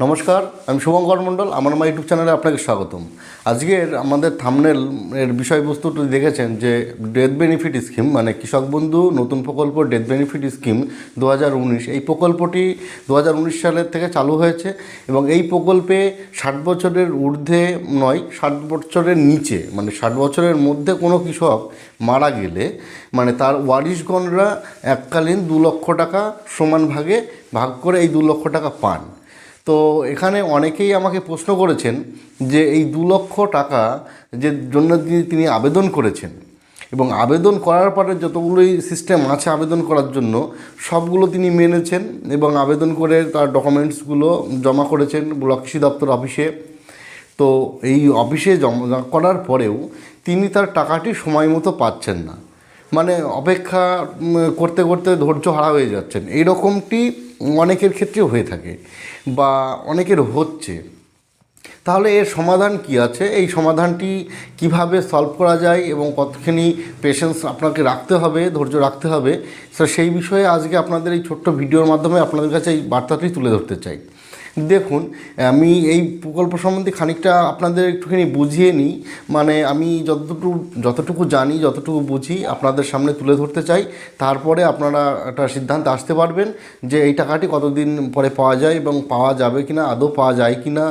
নমস্কার, আমি শুভঙ্কর মণ্ডল, আমার আমার ইউটিউব চ্যানেলে আপনাকে স্বাগতম। আজকের আমাদের থামনেল এর বিষয়বস্তুটি দেখেছেন যে ডেথ বেনিফিট স্কিম মানে কৃষক বন্ধু নতুন প্রকল্প ডেথ বেনিফিট স্কিম দু হাজার উনিশ, এই প্রকল্পটি দু হাজার উনিশ সালের থেকে চালু হয়েছে এবং এই প্রকল্পে ষাট বছরের ঊর্ধ্বে নয়, ষাট বছরের নিচে মানে ষাট বছরের মধ্যে কোনো কৃষক মারা গেলে মানে তার ওয়ারিশগণরা এককালীন দু লক্ষ টাকা সমান ভাগে ভাগ করে এই দু লক্ষ টাকা পান। তো এখানে অনেকেই আমাকে প্রশ্ন করেছেন যে এই দু লক্ষ টাকা যে জন্য তিনি আবেদন করেছেন এবং আবেদন করার পরে যতগুলোই সিস্টেম আছে আবেদন করার জন্য, সবগুলো তিনি মেনেছেন এবং আবেদন করে তার ডকুমেন্টসগুলো জমা করেছেন ব্লক কৃষি দপ্তর অফিসে। তো এই অফিসে জমা করার পরেও তিনি তার টাকাটি সময় মতো পাচ্ছেন না। মানে অপেক্ষা করতে করতে ধৈর্য হারা হয়ে যাচ্ছেন। এই রকমটি অনেকের ক্ষেত্রেও হয়ে থাকে বা অনেকের হচ্ছে। তাহলে এর সমাধান কি আছে? এই সমাধানটি কীভাবে সলভ করা যায় এবং কতখানি পেশেন্স আপনাকে রাখতে হবে, ধৈর্য রাখতে হবে, তো সেই বিষয়ে আজকে আপনাদের এই ছোট্ট ভিডিওর মাধ্যমে আপনাদের কাছে এই বার্তাটি তুলে ধরতে চাই। দেখুন, আমি এই প্রকল্প সম্বন্ধে খানিকটা আপনাদের একটুখানি বুঝিয়ে নিই। মানে আমি যতটুকু যতটুকু জানি, যতটুকু বুঝি, আপনাদের সামনে তুলে ধরতে চাই। তারপরে আপনারা একটা সিদ্ধান্তে আসতে পারবেন যে এই টাকাটি কতদিন পরে পাওয়া যায় এবং পাওয়া যাবে কি না আদৌ পাওয়া যায় কি না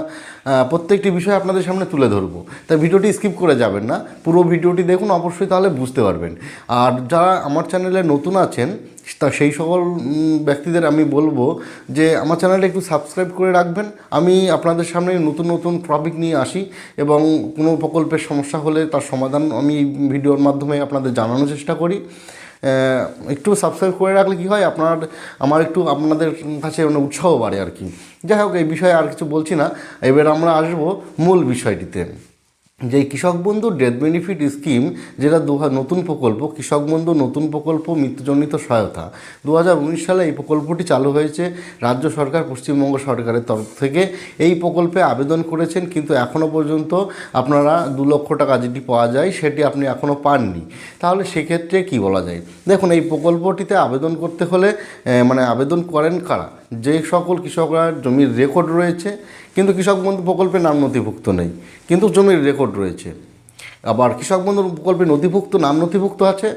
প্রত্যেকটি বিষয় আপনাদের সামনে তুলে ধরবো। তাই ভিডিওটি স্কিপ করে যাবেন না। পুরো ভিডিওটি দেখুন, অবশ্যই তাহলে বুঝতে পারবেন। আর যারা আমার চ্যানেলে নতুন আছেন তা সেই সকল ব্যক্তিদের আমি বলব যে আমার চ্যানেলটা একটু সাবস্ক্রাইব করে রাখবেন। আমি আপনাদের সামনে নতুন নতুন টপিক নিয়ে আসি এবং কোনো প্রকল্পের সমস্যা হলে তার সমাধান আমি ভিডিওর মাধ্যমে আপনাদের জানানোর চেষ্টা করি। একটু সাবস্ক্রাইব করে রাখলে কি হয়, আপনার, আমার একটু আপনাদের কাছে মানে উৎসাহ বাড়ে আর কি। যাই হোক, এই বিষয়ে আর কিছু বলছি না। এবার আমরা আসব মূল বিষয়টিতে। যে কৃষক বন্ধু ডেথ বেনিফিট স্কিম যেটা দু নতুন প্রকল্প, কৃষক বন্ধু নতুন প্রকল্প, মৃত্যুজনিত সহায়তা। দু হাজার উনিশ সালে এই প্রকল্পটি চালু হয়েছে। রাজ্য সরকার, পশ্চিমবঙ্গ সরকারের তরফ থেকে এই প্রকল্পে আবেদন করেছেন, কিন্তু এখনও পর্যন্ত আপনারা দু লক্ষ টাকা যেটি পাওয়া যায়, সেটি আপনি এখনও পাননি। তাহলে সেক্ষেত্রে কি বলা যায়? দেখুন, এই প্রকল্পটিতে আবেদন করতে হলে মানে আবেদন করেন কারা? যে সকল কৃষকরা জমির রেকর্ড রয়েছে কিন্তু কৃষক বন্ধু প্রকল্পে নাম নথিভুক্ত নেই, কিন্তু জমির রেকর্ড রয়েছে। আবার কৃষক বন্ধু প্রকল্পে নথিভুক্ত, নাম নথিভুক্ত আছে,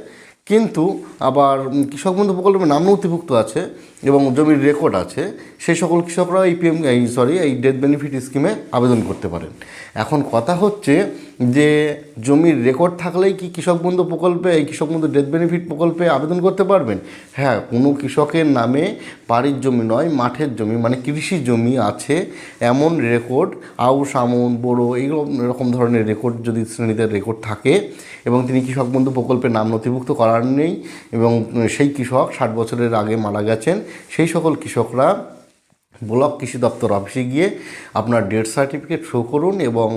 কিন্তু আবার কৃষক বন্ধু প্রকল্পে নাম নথিভুক্ত আছে এবং জমির রেকর্ড আছে সেই সকল কৃষকরা এই পিএম এই সরি এই ডেথ বেনিফিট স্কিমে আবেদন করতে পারেন। এখন কথা হচ্ছে যে জমির রেকর্ড থাকলেই কি কৃষক বন্ধু প্রকল্পে, এই কৃষক বন্ধু ডেথ বেনিফিট প্রকল্পে আবেদন করতে পারবেন? হ্যাঁ কোনো কৃষকের নামে বাড়ির জমি নয়, মাঠের জমি মানে কৃষি জমি আছে, এমন রেকর্ড আউশ, আমন বড়ো এইরকম এরকম ধরনের রেকর্ড যদি শ্রেণীতে রেকর্ড থাকে, এবং তিনি কৃষক বন্ধু প্রকল্পে নাম নথিভুক্ত করার নেই, এবং সেই কৃষক ষাট বছরের আগে মারা গেছেন, সেই সকল কৃষকরা ব্লক কৃষি দপ্তর অফিসে গিয়ে আপনার ডেথ সার্টিফিকেট শো করুন এবং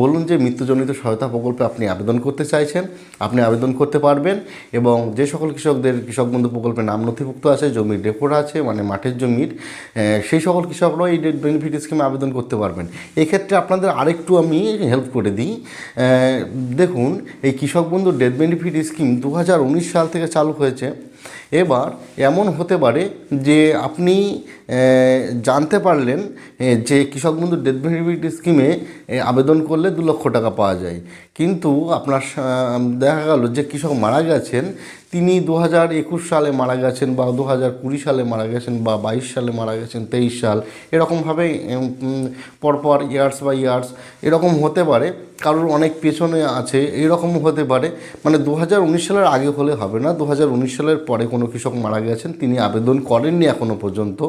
বলুন যে মৃত্যুজনিত সহায়তা প্রকল্পে আপনি আবেদন করতে চাইছেন, আপনি আবেদন করতে পারবেন এবং যে সকল কৃষকদের, কৃষক বন্ধু প্রকল্পে নাম নথিভুক্ত আছে, জমির রেকর্ড আছে মানে মাঠের জমির সেই সকল কৃষকরাও এই ডেট বেনিফিট স্কিমে আবেদন করতে পারবেন। এক্ষেত্রে আপনাদের আরেকটু আমি হেল্প করে দিই। দেখুন, এই কৃষক বন্ধু ডেথ বেনিফিট স্কিম দু হাজার উনিশ সাল থেকে চালু হয়েছে। এবার এমন হতে পারে যে আপনি জানতে পারলেন যে কৃষক বন্ধু ডেথ বেনিফিট স্কিমে আবেদন করলে দু লক্ষ টাকা পাওয়া যায়। কিন্তু আপনার দেখা গেল যে কৃষক মারা গেছেন তিনি দু হাজার একুশ সালে মারা গেছেন বা দু হাজার কুড়ি সালে মারা গেছেন বা বাইশ সালে মারা গেছেন, তেইশ সাল। এরকমভাবে পরপর ইয়ার্স বা ইয়ার্স এরকম হতে পারে, কারোর অনেক পেছনে আছে, এরকম হতে পারে। মানে দু হাজার উনিশ সালের আগে হলে হবে না দু হাজার উনিশ সালের পরে কোনো কৃষক মারা গেছেন, তিনি আবেদন করেননি এখনও পর্যন্ত।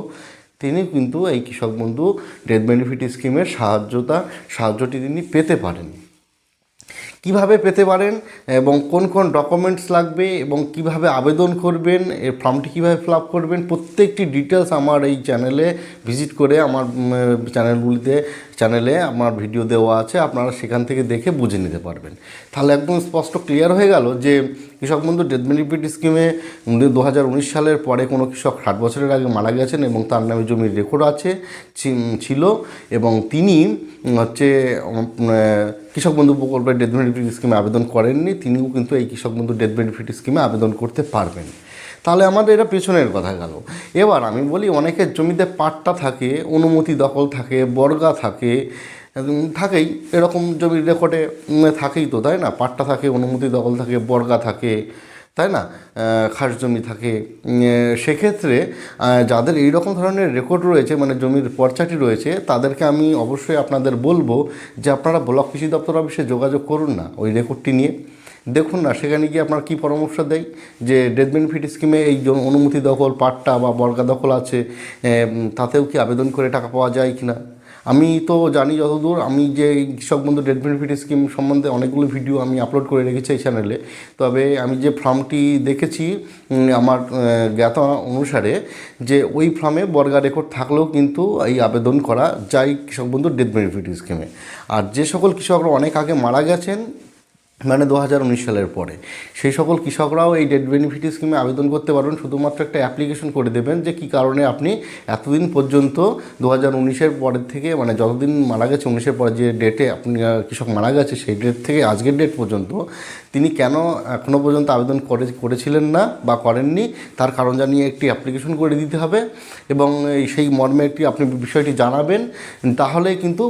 তিনি কিন্তু এই কৃষক বন্ধু ডেথ বেনিফিট স্কিমের সাহায্যতা, সাহায্যটি তিনি পেতে পারেন কীভাবে পেতে পারেন এবং কোন কোন ডকুমেন্টস লাগবে এবং কীভাবে আবেদন করবেন, এর ফর্মটি কীভাবে ফিল করবেন, প্রত্যেকটি ডিটেলস আমার এই চ্যানেলে ভিজিট করে আমার চ্যানেলগুলিতে চ্যানেলে আমার ভিডিও দেওয়া আছে, আপনারা সেখান থেকে দেখে বুঝে নিতে পারবেন। তাহলে একদম স্পষ্ট ক্লিয়ার হয়ে গেল যে কৃষক বন্ধু ডেথ বেনিফিট স্কিমে দু হাজার উনিশ সালের পরে কোনো কৃষক ষাট বছরের আগে মারা গেছেন এবং তার নামে জমির রেকর্ড আছে ছিল এবং তিনি হচ্ছে কৃষক বন্ধু প্রকল্পের ডেথ বেনিফিট স্কিমে আবেদন করেননি, তিনিও কিন্তু এই কৃষক বন্ধু ডেথ বেনিফিট স্কিমে আবেদন করতে পারবেন। তাহলে আমাদের এটা পেছনের কথা গেল। এবার আমি বলি অনেকের জমিতে পাট্টা থাকে, অনুমতি দখল থাকে, বর্গা থাকে থাকেই। এরকম জমির রেকর্ডে থাকেই তো, তাই না? পাট্টা থাকে, অনুমতি দখল থাকে, বর্গা থাকে, তাই না? খাস জমি থাকে। সেক্ষেত্রে যাদের এই রকম ধরনের রেকর্ড রয়েছে মানে জমির পর্চাটি রয়েছে, তাদেরকে আমি অবশ্যই আপনাদের বলব যে আপনারা ব্লক কৃষি দপ্তর অফিসে যোগাযোগ করুন না, ওই রেকর্ডটি নিয়ে। দেখুন না, সেখানে গিয়ে আপনার কী পরামর্শ দেয় যে ডেথ বেনিফিট স্কিমে এই অনুমতি দখল, পাট্টা বা বর্গা দখল আছে তাতেও কি আবেদন করে টাকা পাওয়া যায় কি না আমি তো জানি যতদূর, আমি যে কৃষক বন্ধু ডেথ বেনিফিট স্কিম সম্বন্ধে অনেকগুলো ভিডিও আমি আপলোড করে রেখেছি এই চ্যানেলে তবে আমি যে ফর্মটি দেখেছি আমার জ্ঞাত অনুসারে যে ওই ফর্মে বর্গা রেকর্ড থাকলেও কিন্তু এই আবেদন করা যায় কৃষক বন্ধু ডেথ বেনিফিট স্কিমে আর যে সকল কৃষকরা অনেক আগে মারা গেছেন মানে দু হাজার উনিশ সালের পরে। সেই সকল কৃষকরাও এই ডেট বেনিফিট স্কিমে আবেদন করতে পারবেন। শুধুমাত্র একটা অ্যাপ্লিকেশন করে দেবেন যে কী কারণে আপনি এতদিন পর্যন্ত দু হাজার উনিশের পরের থেকে মানে যতদিন মারা গেছে উনিশের পরে যে ডেটে আপনি কৃষক মারা গেছে, সেই ডেট থেকে আজকের ডেট পর্যন্ত তিনি কেন এখনও পর্যন্ত আবেদন করে, করেছিলেন না বা করেননি, তার কারণ জানিয়ে একটি অ্যাপ্লিকেশন করে দিতে হবে এবং সেই মর্মে একটি আপনি বিষয়টি জানাবেন, তাহলে কিন্তু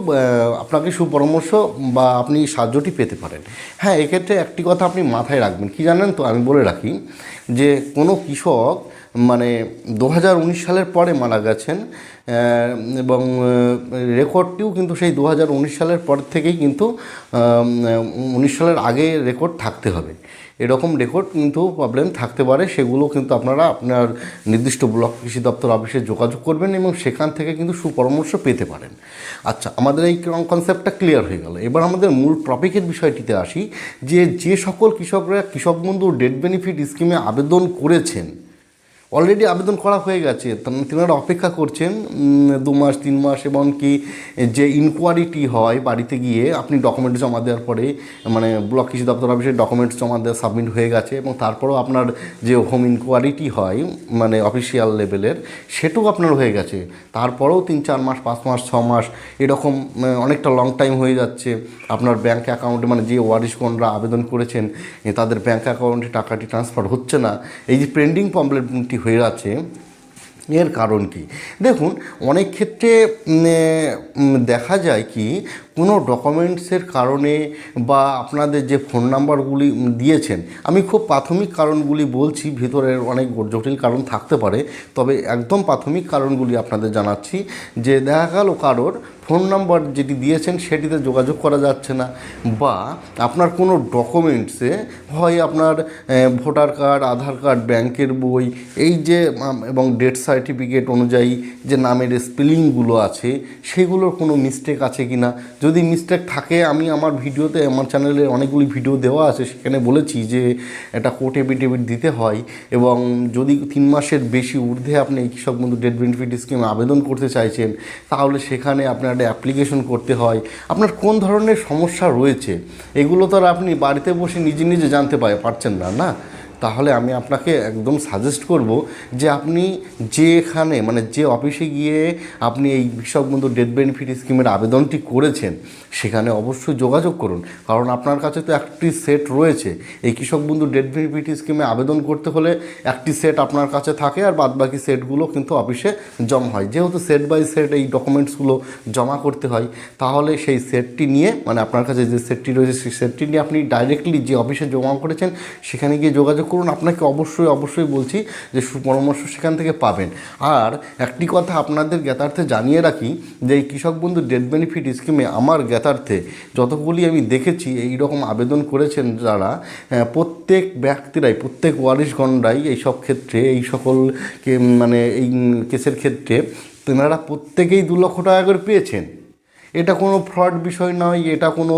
আপনাকে সুপরামর্শ বা আপনি সাহায্যটি পেতে পারেন। হ্যাঁ এক্ষেত্রে একটি কথা আপনি মাথায় রাখবেন। কি জানেন তো? আমি বলে রাখি যে কোনো কৃষক মানে দু হাজার উনিশ সালের পরে মারা গেছেন এবং রেকর্ডটিও কিন্তু সেই দু হাজার উনিশ সালের পর থেকেই কিন্তু উনিশ সালের আগে রেকর্ড থাকতে হবে। এরকম রেকর্ড কিন্তু প্রবলেম থাকতে পারে, সেগুলো কিন্তু আপনারা আপনার নির্দিষ্ট ব্লক কৃষি দপ্তর অফিসে যোগাযোগ করবেন এবং সেখান থেকে কিন্তু সুপরামর্শ পেতে পারেন। আচ্ছা আমাদের এই কনসেপ্টটা ক্লিয়ার হয়ে গেল। এবার আমাদের মূল টপিকের বিষয়টিতে আসি, যে যে সকল কৃষকরা কৃষক বন্ধু ডেট বেনিফিট স্কিমে আবেদন করেছেন অলরেডি আবেদন করা হয়ে গেছে। তেনারা অপেক্ষা করছেন দু মাস, তিন মাস, এবং কি যে ইনকোয়ারিটি হয় বাড়িতে গিয়ে, আপনি ডকুমেন্ট জমা দেওয়ার পরে মানে ব্লক কৃষি দপ্তর অফিসে ডকুমেন্টস জমা দেওয়া সাবমিট হয়ে গেছে, এবং তারপরেও আপনার যে হোম ইনকোয়ারিটি হয় মানে অফিসিয়াল লেভেলের সেটাও আপনার হয়ে গেছে। তারপরেও তিন, চার মাস, পাঁচ মাস, ছ মাস, এরকম অনেকটা লং টাইম হয়ে যাচ্ছে। আপনার ব্যাঙ্ক অ্যাকাউন্টে মানে যে ওয়ারিশগণরা আবেদন করেছেন তাদের ব্যাঙ্ক অ্যাকাউন্টে টাকাটি ট্রান্সফার হচ্ছে না। এই যে পেন্ডিং প্রবলেমটি হয়ে আছে। এর কারণ কি? দেখুন অনেক ক্ষেত্রে দেখা যায় কি কোনো ডকুমেন্টসের কারণে বা আপনাদের যে ফোন নাম্বারগুলি দিয়েছেন, আমি খুব প্রাথমিক কারণগুলি বলছি, ভিতরের অনেক জটিল কারণ থাকতে পারে, তবে একদম প্রাথমিক কারণগুলি আপনাদের জানাচ্ছি যে দেখা গেল কারোর ফোন নাম্বার যেটি দিয়েছেন সেটিতে যোগাযোগ করা যাচ্ছে না বা আপনার কোনো ডকুমেন্টসে হয় আপনার ভোটার কার্ড, আধার কার্ড, ব্যাংকের বই, এই যে এবং ডেথ সার্টিফিকেট অনুযায়ী যে নামের স্পেলিংগুলো আছে, সেগুলোর কোনো মিস্টেক আছে কি না যদি মিস্টেক থাকে, আমি আমার ভিডিওতে, আমার চ্যানেলে অনেকগুলি ভিডিও দেওয়া আছে, সেখানে বলেছি যে এটা কোর্ট এফিডেভিট দিতে হয় এবং যদি তিন মাসের বেশি ঊর্ধ্বে আপনি এই কৃষক বন্ধু ডেট বেনিফিট স্কিমে আবেদন করতে চাইছেন, তাহলে সেখানে আপনার একটা অ্যাপ্লিকেশন করতে হয়। আপনার কোন ধরনের সমস্যা রয়েছে? এগুলো তো আর আপনি বাড়িতে বসে নিজে নিজে জানতে পারে পারছেন না না? তাহলে আমি আপনাকে একদম সাজেস্ট করব যে আপনি যেখানে মানে যে অফিসে গিয়ে আপনি এই বন্ধু ডেথ বেনিফিট স্কিমের আবেদনটি করেছেন, সেখানে অবশ্যই যোগাযোগ করুন। কারণ আপনার কাছে তো একটি সেট রয়েছে। এই কৃষক বন্ধু ডেথ বেনিফিট স্কিমে আবেদন করতে হলে একটি সেট আপনার কাছে থাকে আর বাদবাকি সেটগুলো কিন্তু অফিসে জমা হয়। যেহেতু সেট বাই সেট এই ডকুমেন্টসগুলো জমা করতে হয়, তাহলে সেই সেটটি নিয়ে মানে আপনার কাছে যে সেটটি রয়েছে, সেই সেটটি নিয়ে আপনি ডাইরেক্টলি যে অফিসে জমা করেছেন, সেখানে গিয়ে যোগাযোগ করুন, আপনাকে অবশ্যই অবশ্যই বলছি যে সুপরামর্শ সেখান থেকে পাবেন। আর একটি কথা আপনাদের জ্ঞাতার্থে জানিয়ে রাখি যে এই কৃষক বন্ধু ডেট বেনিফিট স্কিমে আমার জ্ঞাতার্থে যতগুলি আমি দেখেছি এই রকম আবেদন করেছেন যারা প্রত্যেক ব্যক্তিরাই, প্রত্যেক ওয়ারিশগণরাই এই সব ক্ষেত্রে, এই সকলকে মানে এই কেসের ক্ষেত্রে, তেনারা প্রত্যেকেই দু লক্ষ টাকা করে পেয়েছেন। এটা কোনো ফ্রড বিষয় নয়, এটা কোনো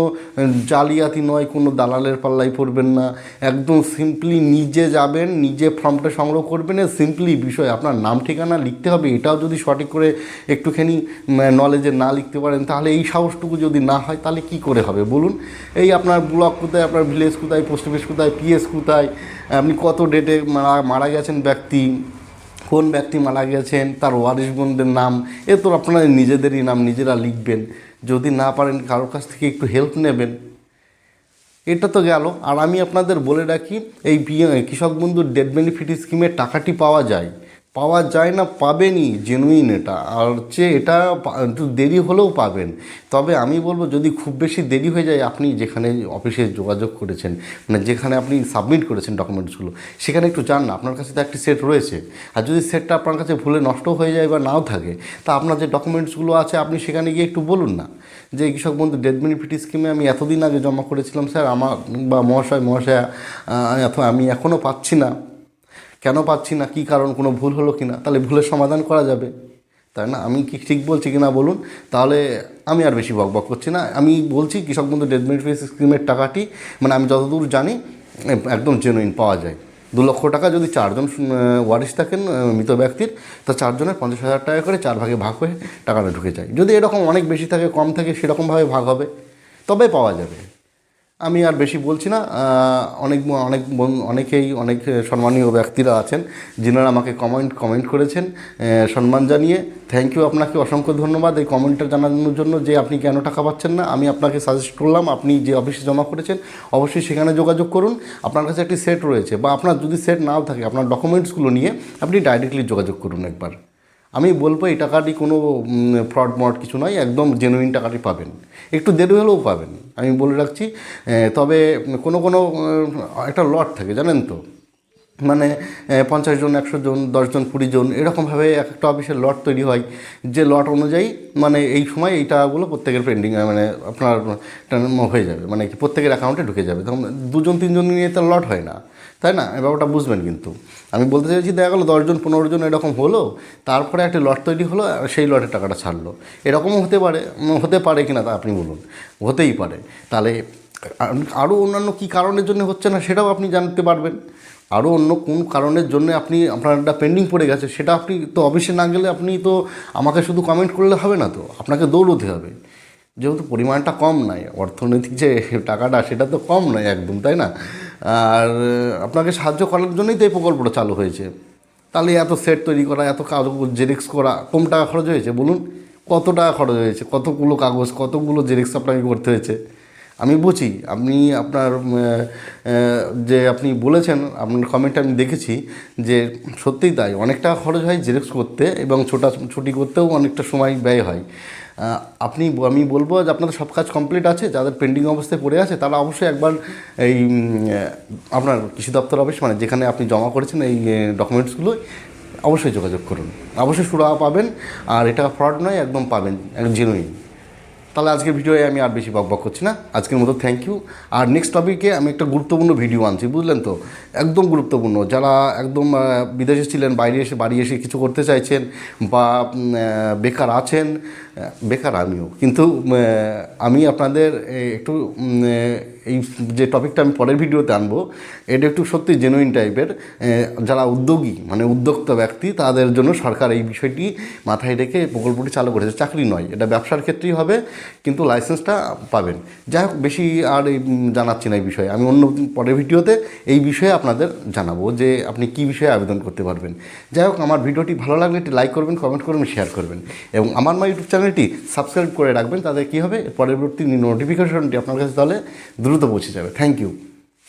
জালিয়াতি নয়, কোনো দালালের পাল্লাই পড়বেন না। একদম সিম্পলি নিজে যাবেন, নিজে ফর্মটা সংগ্রহ করবেন সিম্পলি বিষয়। আপনার নাম, ঠিকানা লিখতে হবে, এটাও যদি সঠিক করে একটুখানি নলেজে না লিখতে পারেন, তাহলে এই সাহসটুকু যদি না হয়, তাহলে কি করে হবে বলুন? এই আপনার ব্লক কোথায়, আপনার ভিলেজ কোথায় পোস্ট অফিস কোথায় পিএস কোথায়, আপনি কত ডেটে মারা মারা গেছেন ব্যক্তি, কোন ব্যক্তি মারা গেছেন, তার ওয়ারিশগণদের নাম, এ তো আপনারা নিজেদেরই নাম, নিজেরা লিখবেন। যদি না পারেন কারোর কাছ থেকে একটু হেল্প নেবেন। এটা তো গেল। আর আমি আপনাদের বলে রাখি, এই কৃষক বন্ধুর ডেথ বেনিফিট স্কিমের টাকাটি পাওয়া যায়। পাওয়া যায় না, পাবেনই জেনুইন এটা। আর হচ্ছে এটা একটু দেরি হলেও পাবেন। তবে আমি বলব, যদি খুব বেশি দেরি হয়ে যায়, আপনি যেখানে অফিসে যোগাযোগ করেছেন মানে যেখানে আপনি সাবমিট করেছেন ডকুমেন্টসগুলো সেখানে একটু যান না। আপনার কাছে তো একটি সেট রয়েছে। আর যদি সেটটা আপনার কাছে ভুলে নষ্ট হয়ে যায় বা নাও থাকে, তা আপনার যে ডকুমেন্টসগুলো আছে, আপনি সেখানে গিয়ে একটু বলুন না। যে, কৃষক বন্ধু ডেথ বেনিফিট স্কিমে আমি এতদিন আগে জমা করেছিলাম, স্যার, আমার বা মহাশয়, মহাশয়া এত আমি এখনও পাচ্ছি না। কেন পাচ্ছি না? কী কারণ, কোনো ভুল হলো কি না তাহলে ভুলের সমাধান করা যাবে। তাই না? আমি কি ঠিক বলছি কি না বলুন। তাহলে আমি আর বেশি বক বক করছি না। আমি বলছি, কৃষক বন্ধু ডেথ বেনিফিট স্কিমের টাকাটি মানে আমি যতদূর জানি, একদম জেনুইন পাওয়া যায়। দু লক্ষ টাকা যদি চারজন ওয়ারিশ থাকেন মৃত ব্যক্তির, তা চারজনের পঞ্চাশ হাজার টাকা করে চার ভাগে ভাগ হয়ে টাকাটা ঢুকে যায়। যদি এরকম অনেক বেশি থাকে, কম থাকে, সেরকমভাবে ভাগ হবে। তবে পাওয়া যাবে। আমি আর বেশি বলছি না অনেক অনেক অনেকেই, অনেক সম্মানীয় ব্যক্তিরা আছেন, যিনারা আমাকে কমেন্ট কমেন্ট করেছেন সম্মান জানিয়ে। থ্যাংক ইউ আপনাকে অসংখ্য ধন্যবাদ এই কমেন্টটা জানানোর জন্য যে আপনি কেন টাকা পাচ্ছেন না। আমি আপনাকে সাজেস্ট করলাম, আপনি যে অফিসে জমা করেছেন, অবশ্যই সেখানে যোগাযোগ করুন। আপনার কাছে একটি সেট রয়েছে, বা আপনার যদি সেট নাও থাকে, আপনার ডকুমেন্টসগুলো নিয়ে আপনি ডাইরেক্টলি যোগাযোগ করুন একবার। আমি বলব এই টাকাটি কোনো ফ্রড মড কিছু নয়, একদম জেনুইন টাকাটি পাবেন। একটু দেরি হলেও পাবেন। আমি বলে রাখছি তবে কোনো কোনো একটা লট থাকে, জানেন তো? মানে পঞ্চাশ জন, একশো জন দশজন কুড়ি জন, এরকমভাবে এক একটা অফিসের লট তৈরি হয়। যে লট অনুযায়ী মানে এই সময় এই টাকাগুলো প্রত্যেকের পেন্ডিং মানে আপনার হয়ে যাবে। মানে প্রত্যেকের অ্যাকাউন্টে ঢুকে যাবে। তখন দুজন, তিনজন নিয়ে তো লট হয় না। তাই না? এই ব্যাপারটা বুঝবেন কিন্তু। আমি বলতে চাইছি, দেখা গেলো দশজন পনেরো জন এরকম হলো, তারপরে একটা লট তৈরি হলো সেই লটের টাকাটা ছাড়লো। এরকমও হতে পারে হতে পারে কি না তা আপনি বলুন। হতেই পারে। তাহলে আরও অন্যান্য কী কারণের জন্য হচ্ছে না, সেটাও আপনি জানতে পারবেন। আরও অন্য কোন কারণের জন্য আপনি আপনার একটা পেন্ডিং পড়ে গেছে, সেটা আপনি তো অফিসে না গেলে আপনি তো আমাকে শুধু কমেন্ট করলে হবে না তো, আপনাকে দৌড়তে হবে। যেহেতু পরিমাণটা কম নয় অর্থনৈতিক যে টাকাটা, সেটা তো কম নয় একদম, তাই না? আর আপনাকে সাহায্য করার জন্যই তো এই প্রকল্পটা চালু হয়েছে। তাহলে এত সেট তৈরি করা, এত কাগজ জেরিক্স করা, কম টাকা খরচ হয়েছে? বলুন, কত টাকা খরচ হয়েছে? কতগুলো কাগজ, কতগুলো জেরিক্স আপনাকে করতে হয়েছে? আমি বুঝি। আপনি আপনার যে আপনি বলেছেন, আপনার কমেন্টে আমি দেখেছি যে সত্যিই তাই। অনেকটা খরচ হয় জেরক্স করতে এবং ছোটা, ছুটি করতেও অনেকটা সময় ব্যয় হয়। আপনি আমি বলব যে আপনাদের সব কাজ কমপ্লিট আছে, যাদের পেন্ডিং অবস্থায় পড়ে আছে, তারা অবশ্যই একবার এই আপনার কৃষি দপ্তর অফিস মানে যেখানে আপনি জমা করেছেন এই ডকুমেন্টসগুলো অবশ্যই যোগাযোগ করুন। অবশ্যই সুরাহা পাবেন, আর এটা ফ্রড নয়, একদম পাবেন একদম জেনুইন তাহলে আজকের ভিডিওয়ে আমি আর বেশি বক বক করছি না। আজকের মতো থ্যাংক ইউ আর নেক্সট টপিকে আমি একটা গুরুত্বপূর্ণ ভিডিও আনছি, বুঝলেন তো? একদম গুরুত্বপূর্ণ। যারা একদম বিদেশে ছিলেন, বাইরে এসে, বাড়ি এসে কিছু করতে চাইছেন বা বেকার আছেন বেকার আমিও। কিন্তু আমি আপনাদের একটু এই যে টপিকটা আমি পরের ভিডিওতে আনব, এটা একটু সত্যি জেনুইন টাইপের যারা উদ্যোগী মানে উদ্যোক্তা ব্যক্তি, তাদের জন্য সরকার এই বিষয়টি মাথায় রেখে প্রকল্পটি চালু করেছে। চাকরি নয়, এটা ব্যবসার ক্ষেত্রেই হবে, কিন্তু লাইসেন্সটা পাবেন। যাই হোক, বেশি আর জানাচ্ছি না এই বিষয়ে। আমি অন্য পরের ভিডিওতে এই বিষয়ে আপনাদের জানাব যে আপনি কী বিষয়ে আবেদন করতে পারবেন। যাই হোক, আমার ভিডিওটি ভালো লাগলে একটি লাইক করবেন কমেন্ট করবেন শেয়ার করবেন। এবং আমার মা ইউটিউব চ্যানেলটি সাবস্ক্রাইব করে রাখবেন তাদের কী হবে? পরবর্তী নোটিফিকেশনটি আপনার কাছে তাহলে দ্রুত পৌঁছে যাবে। Thank you